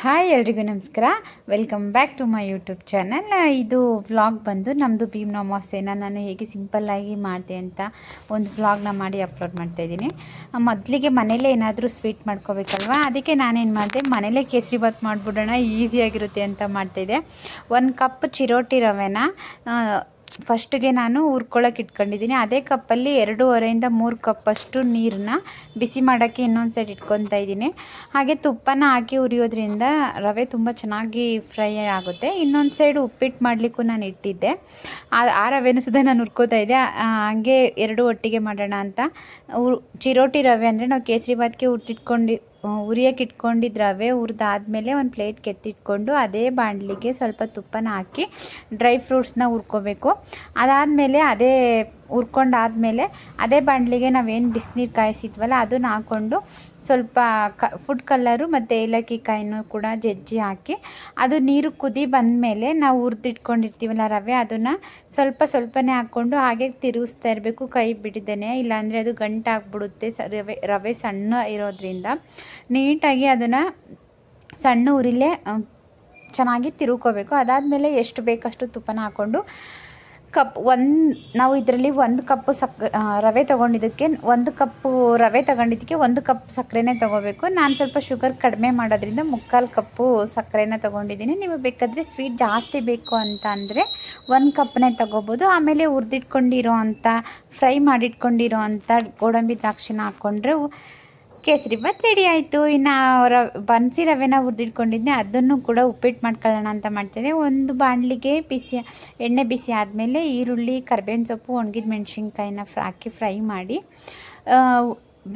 Hi ಎಲ್ರಿಗೂ ನಮಸ್ಕಾರ. Welcome back to my YouTube channel ಇದು ವ್ಲಾಗ್ ಬಂದು ನಮ್ಮದು ಭೀಮ್ ಅಮಾವಾಸ್ಯೆನ ನಾನು ಹೇಗೆ ಸಿಂಪಲ್ಲಾಗಿ ಮಾಡಿದೆ ಅಂತ ಒಂದು ವ್ಲಾಗ್ನ ಮಾಡಿ ಅಪ್ಲೋಡ್ ಮಾಡ್ತಾಯಿದ್ದೀನಿ ಮೊದಲಿಗೆ ಮನೇಲೇ ಏನಾದರೂ ಸ್ವೀಟ್ ಮಾಡ್ಕೋಬೇಕಲ್ವಾ? ಅದಕ್ಕೆ ನಾನೇನು ಮಾಡಿದೆ, ಮನೇಲೇ ಕೇಸರಿ ಬಾತ್ ಮಾಡಿಬಿಡೋಣ ಈಸಿಯಾಗಿರುತ್ತೆ ಅಂತ ಮಾಡ್ತಾಯಿದ್ದೆ ಒಂದು ಕಪ್ ಚಿರೋಟಿ ರವೆನ ಫಸ್ಟಿಗೆ ನಾನು ಹುರ್ಕೊಳಕ್ಕೆ ಇಟ್ಕೊಂಡಿದ್ದೀನಿ. ಅದೇ ಕಪ್ಪಲ್ಲಿ ಎರಡೂವರೆಯಿಂದ ಮೂರು ಕಪ್ಪಷ್ಟು ನೀರನ್ನ ಬಿಸಿ ಮಾಡೋಕ್ಕೆ ಇನ್ನೊಂದು ಸೈಡ್ ಇಟ್ಕೊತಾ ಇದ್ದೀನಿ. ಹಾಗೆ ತುಪ್ಪನ ಹಾಕಿ ಉರಿಯೋದ್ರಿಂದ ರವೆ ತುಂಬ ಚೆನ್ನಾಗಿ ಫ್ರೈ ಆಗುತ್ತೆ. ಇನ್ನೊಂದು ಸೈಡ್ ಉಪ್ಪಿಟ್ಟು ಮಾಡಲಿಕ್ಕೂ ನಾನು ಇಟ್ಟಿದ್ದೆ. ಆ ರವೆನೂ ಸುದ ನಾನು ಹುರ್ಕೋತಾ ಇದ್ದೆ. ಹಾಗೆ ಎರಡು ಒಟ್ಟಿಗೆ ಮಾಡೋಣ ಅಂತ. ಚಿರೋಟಿ ರವೆ ಅಂದರೆ ನಾವು ಕೇಸರಿ ಹುರ್ದಿಟ್ಕೊಂಡು ಉರಿಯೋಕೆ ಇಟ್ಕೊಂಡಿದ್ದು ರವೆ ಹುರಿದಾದ್ಮೇಲೆ ಒಂದು ಪ್ಲೇಟ್ ಕೆತ್ತಿಟ್ಕೊಂಡು ಅದೇ ಬಾಣಲಿಗೆ ಸ್ವಲ್ಪ ತುಪ್ಪನ ಹಾಕಿ ಡ್ರೈ ಫ್ರೂಟ್ಸ್ನ ಹುರ್ಕೋಬೇಕು. ಅದಾದಮೇಲೆ ಅದೇ ಹುರ್ಕೊಂಡಾದ್ಮೇಲೆ ಅದೇ ಬಾಣಲಿಗೆ ನಾವೇನು ಬಿಸಿನೀರು ಕಾಯಿಸಿದ್ವಲ್ಲ ಅದನ್ನ ಹಾಕ್ಕೊಂಡು ಸ್ವಲ್ಪ ಕ ಫುಡ್ ಕಲ್ಲರು ಮತ್ತು ಏಲಕ್ಕಿ ಕಾಯಿನೂ ಕೂಡ ಜಜ್ಜಿ ಹಾಕಿ ಅದು ನೀರು ಕುದಿ ಬಂದಮೇಲೆ ನಾವು ಹುರಿದಿಟ್ಕೊಂಡಿರ್ತೀವಲ್ಲ ರವೆ, ಅದನ್ನು ಸ್ವಲ್ಪ ಸ್ವಲ್ಪನೇ ಹಾಕ್ಕೊಂಡು ಹಾಗೆ ತಿರುಗಿಸ್ತಾ ಇರಬೇಕು ಕೈ ಬಿಡಿದ್ದೇನೆ ಇಲ್ಲಾಂದರೆ ಅದು ಗಂಟಾಗ್ಬಿಡುತ್ತೆ ಸ, ರವೆ ರವೆ ಸಣ್ಣ ಇರೋದ್ರಿಂದ. ನೀಟಾಗಿ ಅದನ್ನು ಸಣ್ಣ ಉರಿಲೇ ಚೆನ್ನಾಗಿ ತಿರುಕೋಬೇಕು ಅದಾದಮೇಲೆ ಎಷ್ಟು ಬೇಕಷ್ಟು ತುಪ್ಪನ ಹಾಕ್ಕೊಂಡು ಕಪ್ ಒಂದು, ನಾವು ಇದರಲ್ಲಿ ಒಂದು ಕಪ್ಪು ಸಕ್ ರವೆ ತೊಗೊಂಡಿದ್ದಕ್ಕೆ, ಒಂದು ಕಪ್ಪು ರವೆ ತಗೊಂಡಿದ್ದಕ್ಕೆ ಒಂದು ಕಪ್ ಸಕ್ಕರೆನೇ ತೊಗೋಬೇಕು. ನಾನು ಸ್ವಲ್ಪ ಶುಗರ್ ಕಡಿಮೆ ಮಾಡೋದ್ರಿಂದ ಮುಕ್ಕಾಲು ಕಪ್ಪು ಸಕ್ಕರೆನ ತೊಗೊಂಡಿದ್ದೀನಿ. ನಿಮಗೆ ಬೇಕಾದರೆ ಸ್ವೀಟ್ ಜಾಸ್ತಿ ಬೇಕು ಅಂತ ಅಂದರೆ ಒಂದು ಕಪ್ನೇ ತೊಗೋಬೋದು. ಆಮೇಲೆ ಹುರಿದಿಟ್ಕೊಂಡಿರೋ ಅಂಥ ಫ್ರೈ ಮಾಡಿಟ್ಕೊಂಡಿರೋ ಅಂಥ ಗೋಡಂಬಿ ದ್ರಾಕ್ಷಿನ ಹಾಕ್ಕೊಂಡ್ರೆ ಕೇಸರಿ ಭಾತ್ ರೆಡಿ ಆಯಿತು. ಇನ್ನು ರ ಬನ್ಸಿ ರವೆನ ಹುರಿದಿಟ್ಕೊಂಡಿದ್ದೆ. ಅದನ್ನು ಕೂಡ ಉಪ್ಪಿಟ್ಟು ಮಾಡ್ಕೊಳ್ಳೋಣ ಅಂತ ಮಾಡ್ತಿದ್ದೆ. ಒಂದು ಬಾಣಲಿಗೆ ಬಿಸಿ, ಎಣ್ಣೆ ಬಿಸಿ ಆದಮೇಲೆ ಈರುಳ್ಳಿ, ಕರ್ಬೇವಿನ ಸೊಪ್ಪು, ಒಣಗಿದ ಮೆಣಸಿನ್ಕಾಯಿನ ಹಾಕಿ ಫ್ರೈ ಮಾಡಿ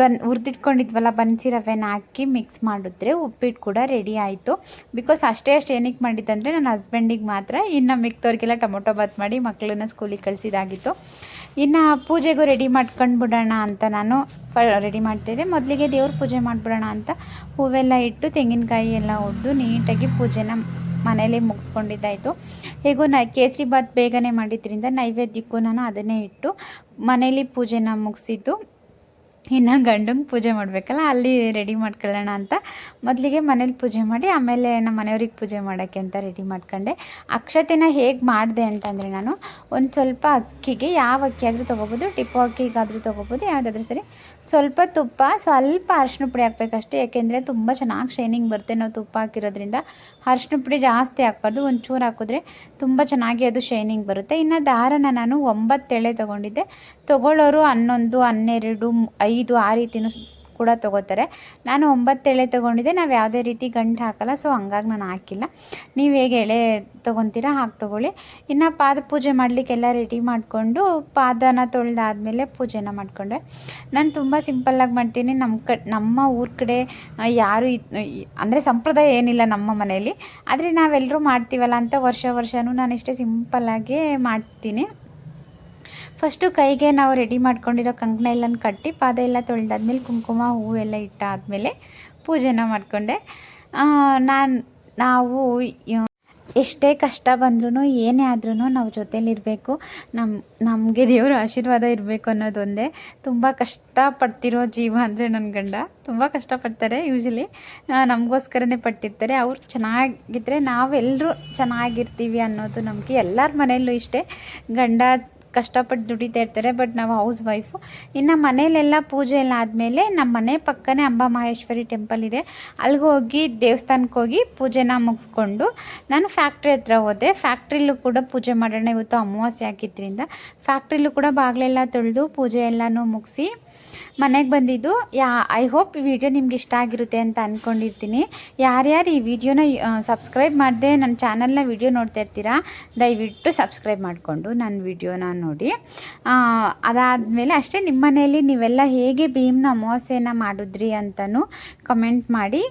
ಬನ್, ಹುರಿದಿಟ್ಕೊಂಡಿದ್ವಲ್ಲ ಬನ್ಸಿ ರವೆನ ಹಾಕಿ ಮಿಕ್ಸ್ ಮಾಡಿದ್ರೆ ಉಪ್ಪಿಟ್ಟು ಕೂಡ ರೆಡಿ ಆಯಿತು. ಬಿಕಾಸ್ ಅಷ್ಟೇ ಅಷ್ಟು ಏನಕ್ಕೆ ಮಾಡಿದ್ದಂದರೆ ನನ್ನ ಹಸ್ಬೆಂಡಿಗೆ ಮಾತ್ರ ಇನ್ನು ಮಿಕ್ತವ್ರಿಗೆಲ್ಲ ಟೊಮೊಟೊ ಬಾತ್ ಮಾಡಿ ಮಕ್ಕಳನ್ನ ಸ್ಕೂಲಿಗೆ ಕಳಿಸಿದಾಗಿತ್ತು. ಇನ್ನು ಪೂಜೆಗೂ ರೆಡಿ ಮಾಡ್ಕೊಂಡು ಬಿಡೋಣ ಅಂತ ನಾನು ರೆಡಿ ಮಾಡ್ತಿದ್ದೆ. ಮೊದಲಿಗೆ ದೇವ್ರ ಪೂಜೆ ಮಾಡಿಬಿಡೋಣ ಅಂತ ಹೂವೆಲ್ಲ ಇಟ್ಟು ತೆಂಗಿನಕಾಯಿ ಎಲ್ಲ ಒದ್ದು ನೀಟಾಗಿ ಪೂಜೆನ ಮನೇಲಿ ಮುಗಿಸ್ಕೊಂಡಿದ್ದಾಯಿತು. ಹೇಗೂ ನ ಕೇಸರಿ ಬಾತ್ ಬೇಗನೆ ಮಾಡಿದ್ರಿಂದ ನೈವೇದ್ಯಕ್ಕೂ ನಾನು ಅದನ್ನೇ ಇಟ್ಟು ಮನೇಲಿ ಪೂಜೆನ ಮುಗಿಸಿದ್ದು. ಇನ್ನು ಗಂಡಂಗೆ ಪೂಜೆ ಮಾಡಬೇಕಲ್ಲ, ಅಲ್ಲಿ ರೆಡಿ ಮಾಡ್ಕೊಳ್ಳೋಣ ಅಂತ. ಮೊದಲಿಗೆ ಮನೇಲಿ ಪೂಜೆ ಮಾಡಿ, ಆಮೇಲೆ ನಮ್ಮ ಮನೆಯವ್ರಿಗೆ ಪೂಜೆ ಮಾಡೋಕ್ಕೆ ಅಂತ ರೆಡಿ ಮಾಡ್ಕೊಂಡೆ. ಅಕ್ಷತೆನ ಹೇಗೆ ಮಾಡಿದೆ ಅಂತಂದರೆ ನಾನು, ಒಂದು ಸ್ವಲ್ಪ ಅಕ್ಕಿಗೆ ಯಾವ ಅಕ್ಕಿ ಆದರೂ ತೊಗೋಬೋದು, ಟಿಪ್ಪು ಅಕ್ಕಿಗಾದರೂ ತೊಗೋಬೋದು, ಯಾವುದಾದ್ರೂ ಸರಿ. ಸ್ವಲ್ಪ ತುಪ್ಪ, ಸ್ವಲ್ಪ ಅರಶಿನ ಪುಡಿ ಹಾಕ್ಬೇಕಷ್ಟೇ. ಯಾಕೆಂದರೆ ತುಂಬ ಚೆನ್ನಾಗಿ ಶೈನಿಂಗ್ ಬರುತ್ತೆ ನಾವು ತುಪ್ಪ ಹಾಕಿರೋದ್ರಿಂದ. ಅರಶಿನ ಪುಡಿ ಜಾಸ್ತಿ ಹಾಕ್ಬಾರ್ದು. ಒಂಚೂರು ಹಾಕಿದ್ರೆ ತುಂಬ ಚೆನ್ನಾಗಿ ಅದು ಶೈನಿಂಗ್ ಬರುತ್ತೆ. ಇನ್ನು ದಾರನ ನಾನು ಒಂಬತ್ತು ಎಳೆ ತೊಗೊಂಡಿದ್ದೆ. ತೊಗೊಳ್ಳೋರು ಹನ್ನೊಂದು, ಹನ್ನೆರಡು, ಐದು ಆ ರೀತಿಯೂ ಕೂಡ ತೊಗೋತಾರೆ. ನಾನು ಒಂಬತ್ತು ಎಳೆ ತೊಗೊಂಡಿದ್ದೆ. ನಾವು ಯಾವುದೇ ರೀತಿ ಗಂಟು ಹಾಕಲ್ಲ ಸೊ ಹಂಗಾಗಿ ನಾನು ಹಾಕಿಲ್ಲ. ನೀವು ಹೇಗೆ ಎಳೆ ತೊಗೊತೀರಾ ಹಾಕಿ ತೊಗೊಳ್ಳಿ. ಇನ್ನು ಪಾದ ಪೂಜೆ ಮಾಡಲಿಕ್ಕೆಲ್ಲ ರೆಡಿ ಮಾಡಿಕೊಂಡು, ಪಾದನ ತೊಳೆದಾದ್ಮೇಲೆ ಪೂಜೆನ ಮಾಡಿಕೊಂಡೆ. ನಾನು ತುಂಬ ಸಿಂಪಲ್ಲಾಗಿ ಮಾಡ್ತೀನಿ. ನಮ್ಮ ಕ, ನಮ್ಮ ಊರ ಕಡೆ ಯಾರು ಅಂದರೆ ಸಂಪ್ರದಾಯ ಏನಿಲ್ಲ ನಮ್ಮ ಮನೆಯಲ್ಲಿ. ಆದರೆ ನಾವೆಲ್ಲರೂ ಮಾಡ್ತೀವಲ್ಲ ಅಂತ ವರ್ಷ ವರ್ಷವೂ ನಾನು ಇಷ್ಟೇ ಸಿಂಪಲ್ಲಾಗಿ ಮಾಡ್ತೀನಿ. ಫಸ್ಟು ಕೈಗೆ ನಾವು ರೆಡಿ ಮಾಡ್ಕೊಂಡಿರೋ ಕಂಕಣ ಎಲ್ಲನ ಕಟ್ಟಿ ಪಾದ ಎಲ್ಲ ತೊಳೆದಾದ್ಮೇಲೆ ಕುಂಕುಮ ಹೂವು ಎಲ್ಲ ಇಟ್ಟಾದಮೇಲೆ ಪೂಜೆನ ಮಾಡಿಕೊಂಡೆ. ನಾನು, ನಾವು ಎಷ್ಟೇ ಕಷ್ಟ ಬಂದ್ರೂ ಏನೇ ಆದ್ರೂ ನಾವು ಜೊತೇಲಿರಬೇಕು. ನಮ್ಮ ನಮಗೆ ದೇವರ ಆಶೀರ್ವಾದ ಇರಬೇಕು ಅನ್ನೋದೊಂದೇ. ತುಂಬ ಕಷ್ಟಪಡ್ತಿರೋ ಜೀವ ಅಂದರೆ ನನ್ನ ಗಂಡ. ತುಂಬ ಕಷ್ಟಪಡ್ತಾರೆ ಯೂಶಲಿ ನಮಗೋಸ್ಕರನೇ ಪಡ್ತಿರ್ತಾರೆ. ಅವ್ರು ಚೆನ್ನಾಗಿದ್ದರೆ ನಾವೆಲ್ಲರೂ ಚೆನ್ನಾಗಿರ್ತೀವಿ ಅನ್ನೋದು ನಮಗೆ ಎಲ್ಲರ ಮನೆಯಲ್ಲೂ ಇಷ್ಟೇ. ಗಂಡ ಕಷ್ಟಪಟ್ಟು ದುಡಿತಾ ಇರ್ತಾರೆ ಬಟ್ ನಾವು ಹೌಸ್ ವೈಫು ಇನ್ನು ಮನೇಲೆಲ್ಲ ಪೂಜೆ ಎಲ್ಲ ಆದಮೇಲೆ ನಮ್ಮ ಮನೆ ಪಕ್ಕನೇ ಅಂಬಾ ಮಹೇಶ್ವರಿ ಟೆಂಪಲ್ ಇದೆ. ಅಲ್ಲಿಗೆ ಹೋಗಿ ದೇವಸ್ಥಾನಕ್ಕೆ ಹೋಗಿ ಪೂಜೆನ ಮುಗಿಸ್ಕೊಂಡು ನಾನು ಫ್ಯಾಕ್ಟ್ರಿ ಹತ್ರ ಹೋದೆ. ಫ್ಯಾಕ್ಟ್ರಿಲೂ ಕೂಡ ಪೂಜೆ ಮಾಡೋಣ ಇವತ್ತು ಅಮಾವಾಸ್ಯೆ ಆಗಿದ್ದರಿಂದ ಫ್ಯಾಕ್ಟ್ರಿಲೂ ಕೂಡ ಬಾಗಿಲೆಲ್ಲ ತೊಳೆದು ಪೂಜೆ ಎಲ್ಲನೂ ಮುಗಿಸಿ ಮನೆಗೆ ಬಂದಿದ್ದು. ಯಾ ಐ ಹೋಪ್ ಈ ವಿಡಿಯೋ ನಿಮ್ಗೆ ಇಷ್ಟ ಆಗಿರುತ್ತೆ ಅಂತ ಅಂದ್ಕೊಂಡಿರ್ತೀನಿ ಯಾರ್ಯಾರು ಈ ವಿಡಿಯೋನ ಸಬ್ಸ್ಕ್ರೈಬ್ ಮಾಡಿದೆ ನನ್ನ ಚಾನಲ್ನ ವಿಡಿಯೋ ನೋಡ್ತಾ ಇರ್ತೀರಾ, ದಯವಿಟ್ಟು ಸಬ್ಸ್ಕ್ರೈಬ್ ಮಾಡಿಕೊಂಡು ನನ್ನ ವಿಡಿಯೋನ ನೋಡಿ. ಅದಾದಮೇಲೆ ಅಷ್ಟೇ ನಿಮ್ಮ ಮನೆಯಲ್ಲಿ ನೀವೆಲ್ಲ ಹೇಗೆ ಭೀಮ್ನ ಅಮಾವಾಸ್ಯೆನ ಮಾಡಿದ್ರಿ ಅಂತಲೂ ಕಮೆಂಟ್ ಮಾಡಿ.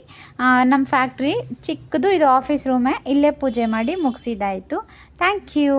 ನಮ್ಮ ಫ್ಯಾಕ್ಟ್ರಿ ಚಿಕ್ಕದು, ಇದು ಆಫೀಸ್ ರೂಮೇ ಇಲ್ಲೇ ಪೂಜೆ ಮಾಡಿ ಮುಗಿಸಿದಾಯಿತು ಥ್ಯಾಂಕ್ ಯು